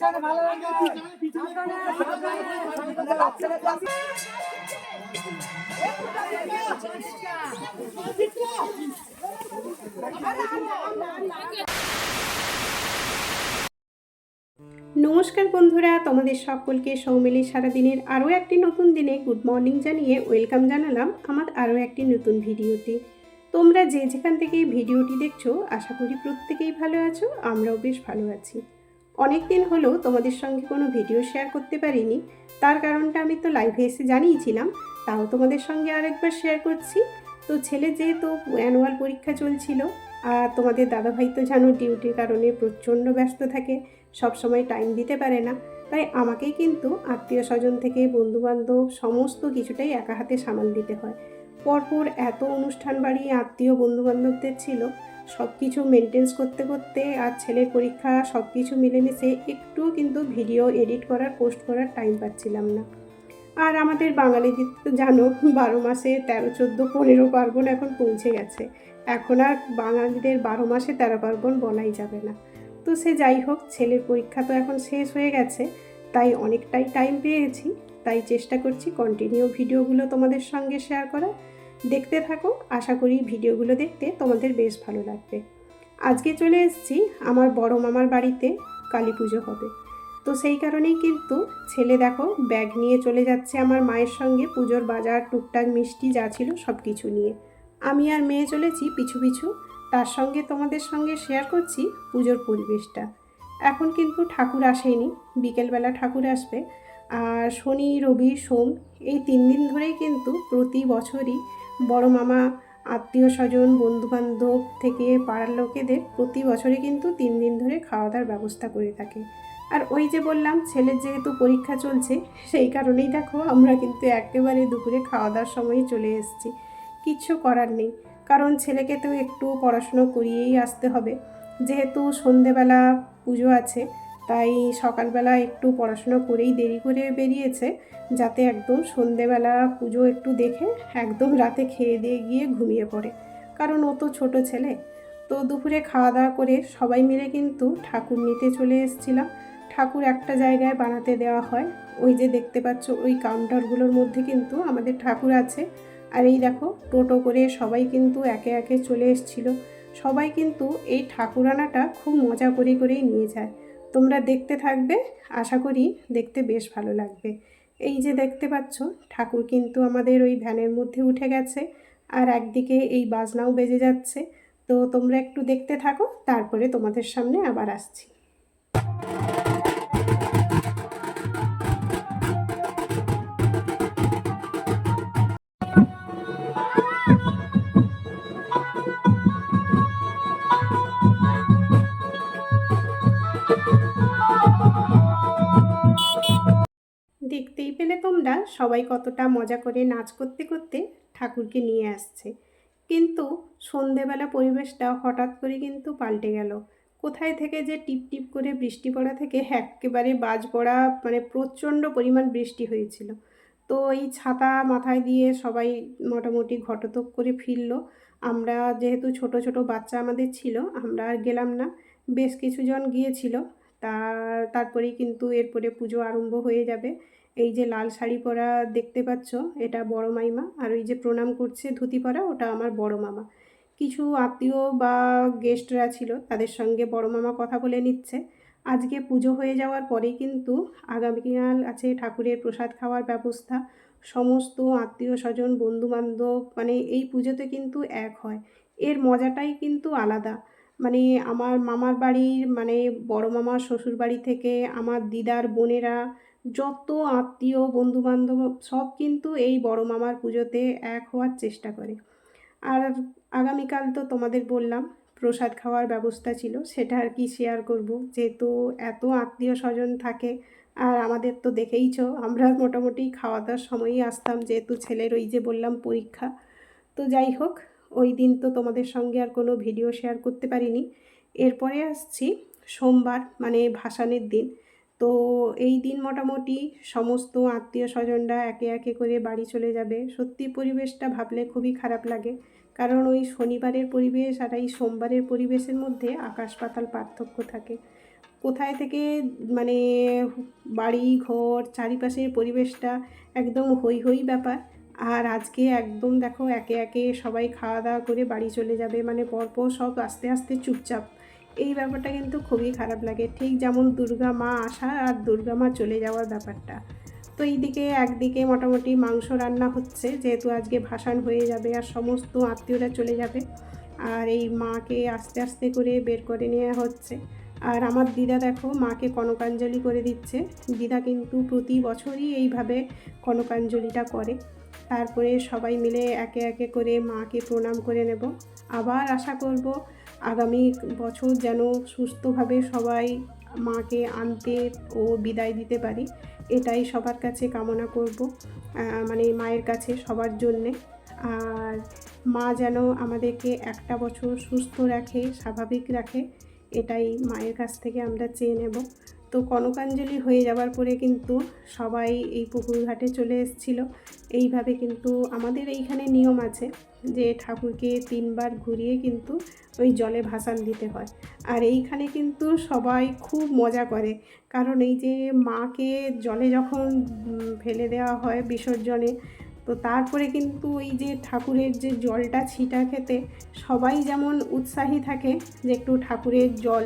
নমস্কার বন্ধুরা, তোমাদের সকলকে সৌমিলি সারাদিনের আরও একটি নতুন দিনে গুড মর্নিং জানিয়ে ওয়েলকাম জানালাম আমার আরও একটি নতুন ভিডিওতে। তোমরা যে যেখান থেকে ভিডিওটি দেখছ, আশা করি প্রত্যেকেই ভালো আছো, আমরাও বেশ ভালো আছি। অনেক দিন হলো তোমাদের সঙ্গে কোনো ভিডিও শেয়ার করতে পারিনি। তার কারণটা আমি তো লাইভে এসে জানিয়েছিলাম, তাও তোমাদের সঙ্গে আরেকবার শেয়ার করছি। তো ছেলে যেহেতু অ্যানুয়াল পরীক্ষা চলছিল, আর তোমাদের দাদাভাই তো জানো ডিউটির কারণে প্রচণ্ড ব্যস্ত থাকে, সব সময় টাইম দিতে পারে না। তাই আমাকেই কিন্তু আত্মীয় স্বজন থেকে বন্ধুবান্ধব সমস্ত কিছুটাই একা হাতে সামাল দিতে হয়। পরপর এত অনুষ্ঠান বাড়ি আত্মীয় বন্ধুবান্ধবদের ছিল সব কিছু মেনটেন্স করতে করতে আর ছেলের পরীক্ষা সব কিছু মিলেমিশে একটুও কিন্তু ভিডিও এডিট করার পোস্ট করার টাইম পাচ্ছিলাম না। আর আমাদের বাঙালিদের তো জানো, বারো মাসে তেরো, চোদ্দ, পনেরো পার্বণ এখন পৌঁছে গেছে। এখন আর বাঙালিদের বারো মাসে তেরো পার্বণ বলাই যাবে না। তো সে যাই হোক, ছেলের পরীক্ষা তো এখন শেষ হয়ে গেছে, তাই অনেকটাই টাইম পেয়েছি। তাই চেষ্টা করছি কন্টিনিউ ভিডিওগুলো তোমাদের সঙ্গে শেয়ার করা দেখতে থাকো। আশা করি ভিডিওগুলো দেখতে তোমাদের বেশ ভালো লাগবে। আজকে চলে এসেছি আমার বড় মামার বাড়িতে কালী পুজো হবে। তো সেই কারণেই কিন্তু ছেলে দেখো ব্যাগ নিয়ে চলে যাচ্ছে আমার মায়ের সঙ্গে। পুজোর বাজার, টুকটাক, মিষ্টি যা ছিল সব কিছু নিয়ে। আমি আর মেয়ে চলেছি পিছু পিছু। তার সঙ্গে তোমাদের সঙ্গে শেয়ার করছি পুজোর পরিবেশটা। এখন কিন্তু ঠাকুর আসেনি। বিকেলবেলা ঠাকুর আসবে। আর শনি, রবি, সোম এই তিন দিন ধরেই কিন্তু প্রতি বছরই বড় মামা, আত্মীয় স্বজন, বন্ধুবান্ধব থেকে পাড়ার লোকেদের প্রতি বছরে কিন্তু তিন দিন ধরে খাওয়া দাওয়ার ব্যবস্থা করে থাকে। আর ওই যে বললাম, ছেলের যেহেতু পরীক্ষা চলছে, সেই কারণেই দেখো আমরা কিন্তু একেবারে দুপুরে খাওয়া দাওয়ার সময়ই চলে এসেছি। কিচ্ছু করার নেই, কারণ ছেলেকে তো একটু পড়াশুনো করিয়েই আসতে হবে। যেহেতু সন্ধেবেলা পুজো আছে তাই সকালবেলা একটু পড়াশুনো করেই দেরি করে বেরিয়েছে, যাতে একদম সন্ধেবেলা পুজো একটু দেখে একদম রাতে খেয়ে দিয়ে গিয়ে ঘুমিয়ে পড়ে। কারণ ও তো ছোটো ছেলে। তো দুপুরে খাওয়া দাওয়া করে সবাই মিলে কিন্তু ঠাকুর নিতে চলে এসেছিলাম। ঠাকুর একটা জায়গায় বানাতে দেওয়া হয়। ওই যে দেখতে পাচ্ছ, ওই কাউন্টারগুলোর মধ্যে কিন্তু আমাদের ঠাকুর আছে। আর এই দেখো, টোটো করে সবাই কিন্তু একে একে চলে এসছিল। সবাই কিন্তু এই ঠাকুর আনাটা খুব মজা করে করেই নিয়ে যায়। তোমরা দেখতে থাকবে, আশা করি দেখতে বেশ ভালো লাগবে। এই যে দেখতে পাচ্ছ, ঠাকুর কিন্তু আমাদের ওই ভ্যানের মধ্যে উঠে গেছে আর একদিকে এই বাজনাও বেজে যাচ্ছে। তো তোমরা একটু দেখতে থাকো, তারপরে তোমাদের সামনে আবার আসছি। তোমরা সবাই কতটা মজা করে নাচ করতে করতে ঠাকুরকে নিয়ে আসছে। কিন্তু সন্ধেবেলা পরিবেশটা হঠাৎ করে কিন্তু পাল্টে গেল। কোথায় থেকে যে টিপ টিপ করে বৃষ্টি পড়া থেকে একেবারে বাজ পড়া মানে প্রচণ্ড পরিমাণ বৃষ্টি হয়েছিল। তো এই ছাতা মাথায় দিয়ে সবাই মোটামুটি ঘটতক করে ফিরলো। আমরা যেহেতু ছোট ছোট বাচ্চা আমাদের ছিল, আমরা আর গেলাম না। বেশ কিছুজন গিয়েছিল। তার, তারপরেই কিন্তু এরপরে পুজো আরম্ভ হয়ে যাবে। এই যে লাল শাড়ি পরা দেখতে পাচ্ছ, এটা বড় মাইমা। আর ওই যে প্রণাম করছে ধুতি পরা, ওটা আমার বড় মামা। কিছু আত্মীয় বা গেস্টরা ছিল, তাদের সঙ্গে বড় মামা কথা বলে নিচ্ছে। আজকে পুজো হয়ে যাওয়ার পরেই কিন্তু আগামীকাল আছে ঠাকুরের প্রসাদ খাওয়ার ব্যবস্থা। সমস্ত আত্মীয় স্বজন, বন্ধুবান্ধব মানে এই পুজোতে কিন্তু এক হয়। এর মজাটাই কিন্তু আলাদা। মানে আমার মামার বাড়ির মানে বড় মামার শ্বশুর বাড়ি থেকে আমার দিদার বোনেরা, যত আত্মীয়, বন্ধুবান্ধব, সব কিন্তু এই বড় মামার পুজোতে এক হওয়ার চেষ্টা করে। আর আগামীকাল তো তোমাদের বললাম, প্রসাদ খাওয়ার ব্যবস্থা ছিল, সেটা আর কি শেয়ার করব। যেহেতু এত আত্মীয় স্বজন থাকে, আর আমাদের তো দেখেইছো, আমরা মোটামুটি খাওয়া দাওয়ার সময়ই আসতাম, যেহেতু ছেলের ওই যে বললাম পরীক্ষা। তো যাই হোক ওই দিন তো তোমাদের সঙ্গে আর কোনো ভিডিও শেয়ার করতে পারিনি। এরপরে আসছি সোমবার মানে ভাসানের দিন। তো এই দিন মোটামুটি সমস্ত আত্মীয় স্বজনরা একে একে করে বাড়ি চলে যাবে। সত্যি পরিবেশটা ভাবলে খুবই খারাপ লাগে। কারণ ওই শনিবারের পরিবেশ আর এই সোমবারের পরিবেশের মধ্যে আকাশ পাতাল পার্থক্য থাকে। কোথায় থেকে মানে বাড়ি, ঘর, চারিপাশের পরিবেশটা একদম হই হই ব্যাপার। আর আজকে একদম দেখো একে একে সবাই খাওয়া দাওয়া করে বাড়ি চলে যাবে মানে পরপর সব আস্তে আস্তে চুপচাপ। এই ব্যাপারটা কিন্তু খুবই খারাপ লাগে। ঠিক যেমন দুর্গা মা আসা আর দুর্গা মা চলে যাওয়ার ব্যাপারটা। তো এইদিকে একদিকে মোটামুটি মাংস রান্না হচ্ছে, যেহেতু আজকে ভাসান হয়ে যাবে আর সমস্ত আত্মীয়রা চলে যাবে। আর এই মাকে আস্তে আস্তে করে বের করে নেওয়া হচ্ছে। আর আমার দিদা দেখো মাকে কনকাঞ্জলি করে দিচ্ছে। দিদা কিন্তু প্রতি বছরই এইভাবে কনকাঞ্জলিটা করে। তারপরে সবাই মিলে একে একে করে মাকে প্রণাম করে নেব। আবার আশা করব আগামী বছর যেন সুস্থভাবে সবাই মাকে আনতে ও বিদায় দিতে পারি। এটাই সবার কাছে কামনা করব মানে মায়ের কাছে সবার জন্যে। আর মা যেন আমাদেরকে একটা বছর সুস্থ রাখে, স্বাভাবিক রাখে, এটাই মায়ের কাছ থেকে আমরা চেয়ে নেব। তো কনকাঞ্জলি হয়ে যাওয়ার পরে কিন্তু সবাই এই পুকুর ঘাটে চলে এসেছিল। এইভাবে কিন্তু আমাদের এইখানে নিয়ম আছে যে ঠাকুরকে তিনবার ঘুরিয়ে কিন্তু ওই জলে ভাসান দিতে হয়। আর এইখানে কিন্তু সবাই খুব মজা করে। কারণ এই যে মাকে জলে যখন ফেলে দেওয়া হয় বিসর্জনে, তো তারপরে কিন্তু ওই যে ঠাকুরের যে জলটা ছিটা খেতে সবাই যেমন উৎসাহী থাকে যে একটু ঠাকুরের জল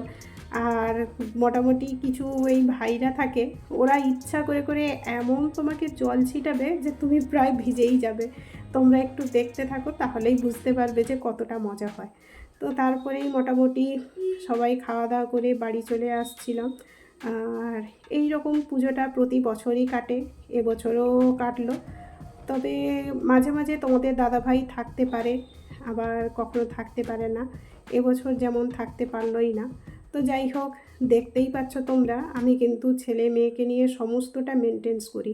আর মোটামুটি কিছু ওই ভাইরা থাকে, ওরা ইচ্ছা করে করে এমন তোমাকে জল ছিটাবে যে তুমি প্রায় ভিজেই যাবে। তোমরা একটু দেখতে থাকো, তাহলেই বুঝতে পারবে যে কতটা মজা হয়। তো তারপরেই মোটামুটি সবাই খাওয়া দাওয়া করে বাড়ি চলে আসছিলাম। আর এই রকম পুজোটা প্রতি বছরই কাটে এবছরও কাটলো। তবে মাঝে মাঝে তোমাদের দাদাভাই থাকতে পারে, আবার কখনো থাকতে পারে না। এবছর যেমন থাকতে পারলোই না। তো যাই হোক, দেখতেই পাচ্ছ তোমরা, আমি কিন্তু ছেলে মেয়েকে নিয়ে সমস্তটা মেনটেন্স করি।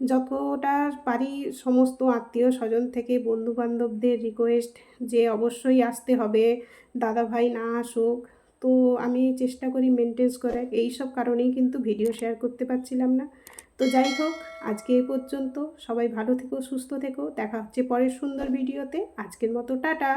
যতটা পারি সমস্ত আত্মীয় স্বজন থেকে বন্ধু বান্ধবদের রিকোয়েস্ট যে অবশ্যই আসতে হবে দাদা ভাই না আসুক, তো আমি চেষ্টা করি মেনটেন্স করে এই সব কারণেই কিন্তু ভিডিও শেয়ার করতে পারছিলাম না। তো যাই হোক, আজকে এ পর্যন্ত। সবাই ভালো থেকো, সুস্থ থেকো। দেখা হচ্ছে পরের সুন্দর ভিডিওতে আজকের মতো টাটা।